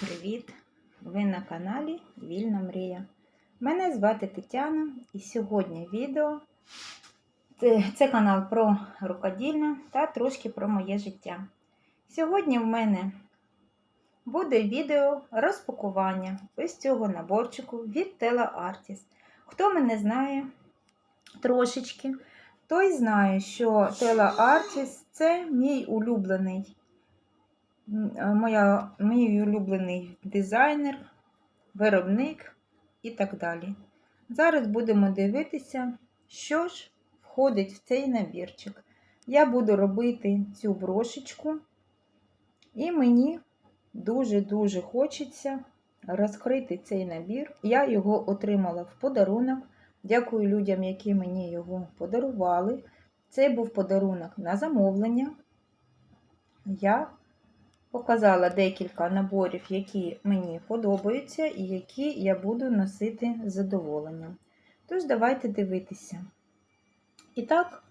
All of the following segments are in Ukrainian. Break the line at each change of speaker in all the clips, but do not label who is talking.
Привіт! Ви на каналі Вільна Мрія. Мене звати Тетяна і сьогодні відео це, канал про рукодільне та трошки про моє життя. Сьогодні в мене буде відео розпакування ось цього наборчику від Tela Artist. Хто мене знає трошечки, той знає, що Tela Artist це мій улюблений моя, мій улюблений дизайнер, виробник і так далі. Зараз будемо дивитися, що ж входить в цей набірчик. Я буду робити цю брошечку, і мені дуже-дуже хочеться розкрити цей набір. Я його отримала в подарунок. Дякую людям, які мені його подарували. Це був подарунок на замовлення. Я Показала декілька наборів, які мені подобаються і які я буду носити з задоволенням. Тож, давайте дивитися. І так,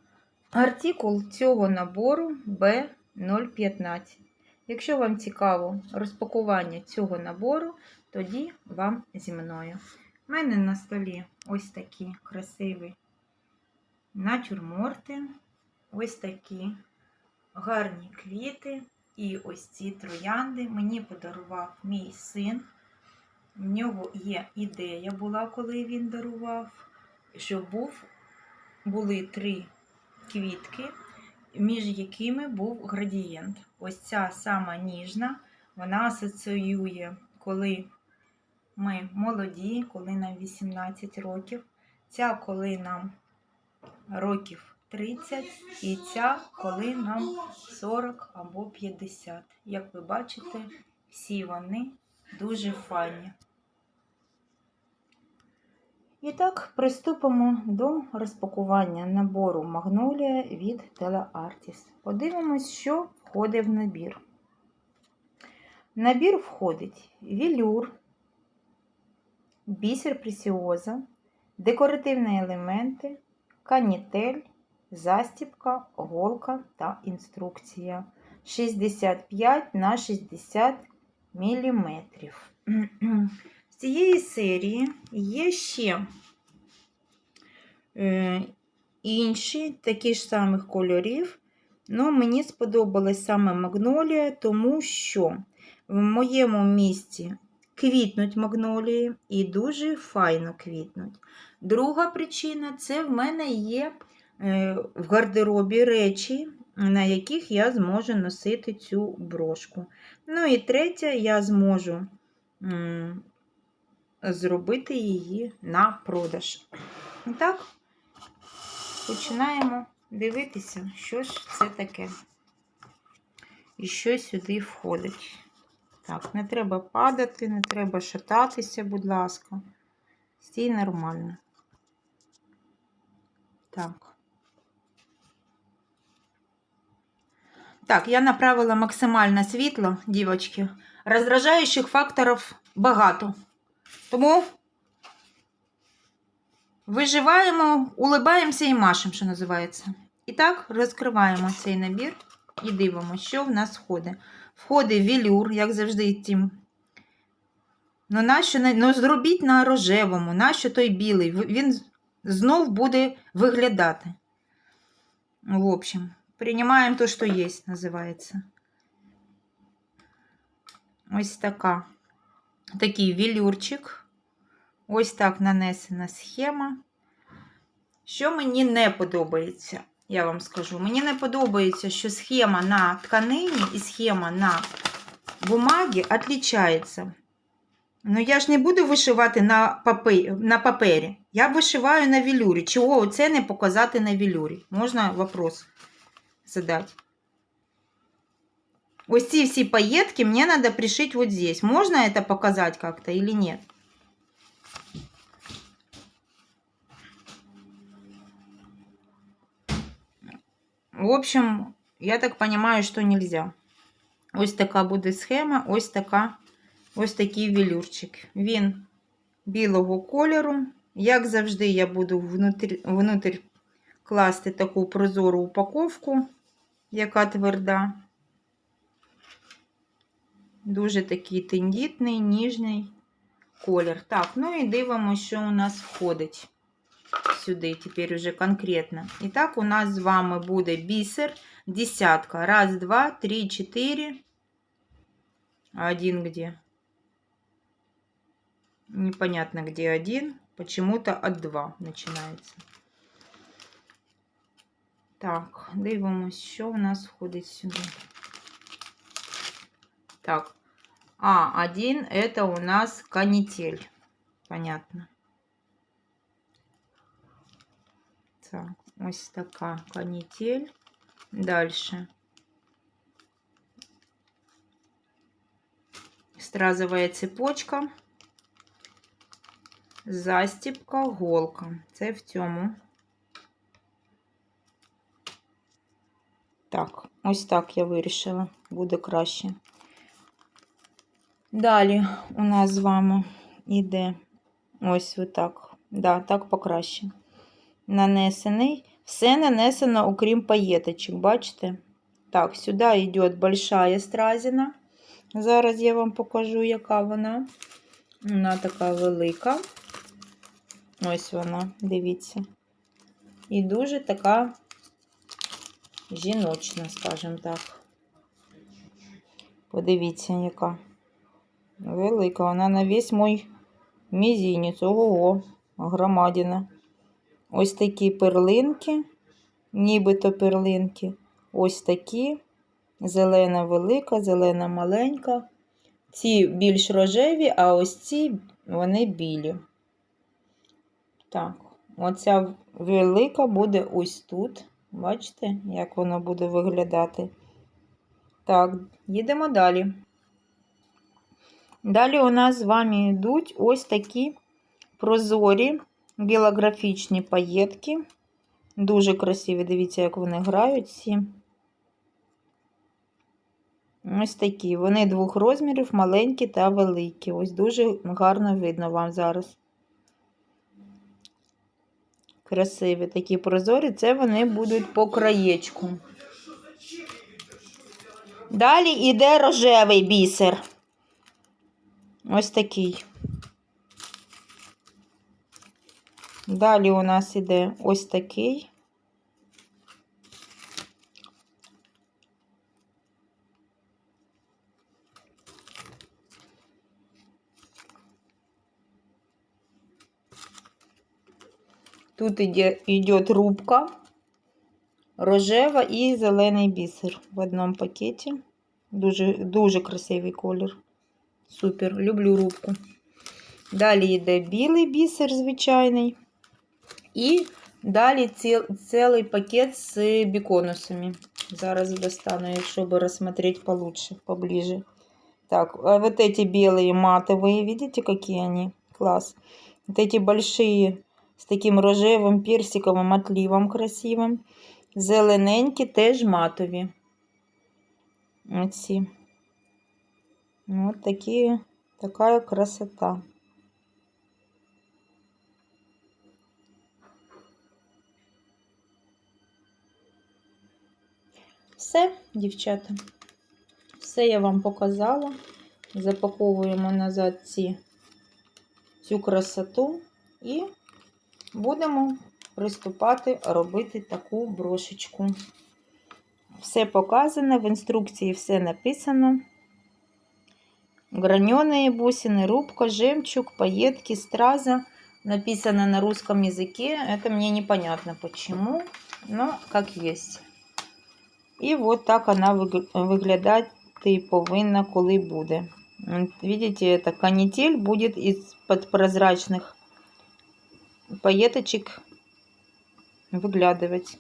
артикул цього набору B015. Якщо вам цікаво розпакування цього набору, тоді вам зі мною. У мене на столі ось такі красиві натюрморти, ось такі гарні квіти. І ось ці троянди мені подарував мій син. В нього є ідея була, коли він дарував, що був, були три квітки, між якими був градієнт. Ось ця сама ніжна, вона асоціює, коли ми молоді, коли нам 18 років. Ця, коли нам років 30 і ця, коли нам 40 або 50. Як ви бачите, всі вони дуже файні. І так, приступимо до розпакування набору Магнолія від Artist. Подивимось, що входить в набір. В набір входить вілюр, бісер пресіоза, декоративні елементи, канітель, застібка, голка та інструкція 65 на 60 мм. З цієї серії є ще е, інші такі ж самих кольорів. Ну, мені сподобалась саме магнолія, тому що в моєму місці квітнуть магнолії і дуже файно квітнуть. Друга причина це в мене є в гардеробі речі, на яких я зможу носити цю брошку. Ну і третє, я зможу зробити її на продаж. І так, починаємо дивитися, що ж це таке. І що сюди входить. Так, не треба падати, не треба шататися, будь ласка. Стій нормально. Так. Так, я направила максимальне світло, дівочки. Роздражаючих факторів багато. Тому виживаємо, улибаємося і машемо, що називається. І так, розкриваємо цей набір і дивимося, що в нас входить. Входить вілюр, як завжди, тим. Ну, нащо, ну, зробіть на рожевому, нащо той білий? Він знов буде виглядати. В общем. Принимаем то, що є, називається. Ось така. Такий вілюрчик. Ось так нанесена схема. Що мені не подобається, я вам скажу. Мені не подобається, що схема на тканині і схема на бумагі відрізняється. Ну, я ж не буду вишивати на на папері. Я вишиваю на вілюрі. Чого це не показати на вілюрі? Можна вопрос? Вот эти все пайетки мне надо пришить вот здесь. Можно это показать как-то или нет? В общем, я так понимаю, что нельзя. Ось така буде схема, ось така, ось такий велюрчик. Він білого кольору. Як завжди, я буду внутрь, внутрь класти таку прозору упаковку яка тверда. Дуже такий тендітний, ніжний колір. Так, ну і дивимося, що у нас входить сюди, тепер уже конкретно. І так, у нас з вами буде бісер, десятка. Раз, два, три, чотири. А один где? Непонятно, где один. Почему-то от 2 начинается. Так, дивимось, що у нас входить сюди. Так, а, один это у нас канитель. Понятно. Так, ось така канитель. Дальше. Стразовая цепочка. Застіпка, голка. Це в цьому. Так, ось так я вирішила. Буде краще. Далі у нас з вами іде ось отак. Да, так покраще. Нанесений. Все нанесено, окрім паєточок, бачите? Так, сюди йде большая стразіна. Зараз я вам покажу, яка вона. Вона така велика. Ось вона, дивіться. І дуже така жіночна, скажімо так. Подивіться, яка. Велика. Вона на весь мой мізінець. Ого, громадина. Ось такі перлинки, нібито перлинки. Ось такі. Зелена велика, зелена маленька. Ці більш рожеві, а ось ці вони білі. Так, оця велика буде ось тут. Бачите, як воно буде виглядати? Так, їдемо далі. Далі у нас з вами йдуть ось такі прозорі білографічні паєтки. Дуже красиві, дивіться, як вони грають всі. Ось такі. Вони двох розмірів, маленькі та великі. Ось дуже гарно видно вам зараз. Красиві такі прозорі, це вони будуть по краєчку. Далі йде рожевий бісер. Ось такий. Далі у нас іде ось такий. Тут іде, йде рубка, рожева і зелений бісер в одному пакеті. Дуже, дуже красивий колір. Супер, люблю рубку. Далі йде білий бісер звичайний. І далі ціл, цілий пакет з біконусами. Зараз достану, щоб рассмотреть получше, поближе. Так, а вот эти белые матовые, видите, какие они? Класс. Вот эти большие з таким рожевим персиковим отливом красивим. Зелененькі теж матові. Оці. Ось такі, така красота. Все, дівчата. Все я вам показала. Запаковуємо назад ці, цю красоту і будемо приступати робити таку брошечку. Все показано, в інструкції все написано. Граненые бусины, рубка, жемчуг, пайетки, страза. Написано на русском языке. Это мне непонятно почему, но как есть. І от так вона виглядати повинна, коли буде. Видите, это канитель будет из-под прозрачных паєточок виглядувати.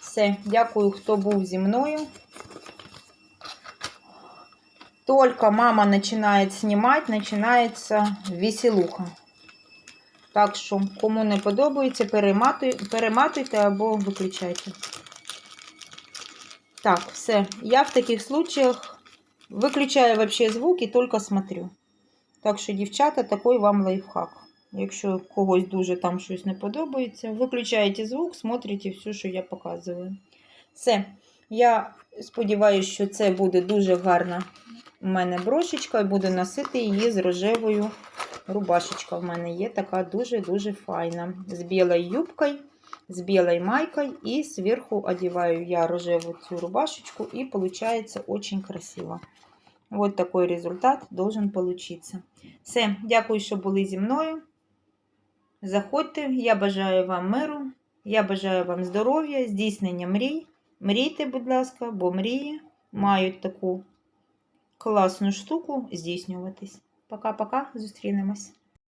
Все, дякую, хто був зі мною. Только мама начинает снимать, начинается веселуха. Так що, кому не подобається, перематуйте або виключайте. Так, все. Я в таких случаях виключаю вообще звук і тільки смотрю. Так що, дівчата, такий вам лайфхак. Якщо когось дуже там щось не подобається, виключаєте звук, смотрите все, що я показую. Все. Я сподіваюся, що це буде дуже гарна у мене брошечка і буду носити її з рожевою рубашечка. В мене є така дуже-дуже файна. З білою юбкою, з білою майкою і зверху одіваю я рожеву цю рубашечку і виходить дуже красиво. Вот такой результат должен получиться. Все, дякую, що були зі мною. Заходьте, я бажаю вам миру, я бажаю вам здоров'я, здійснення мрій. Мрійте, будь ласка, бо мрії мають таку класну штуку здійснюватись. Пока-пока, зустрінемось.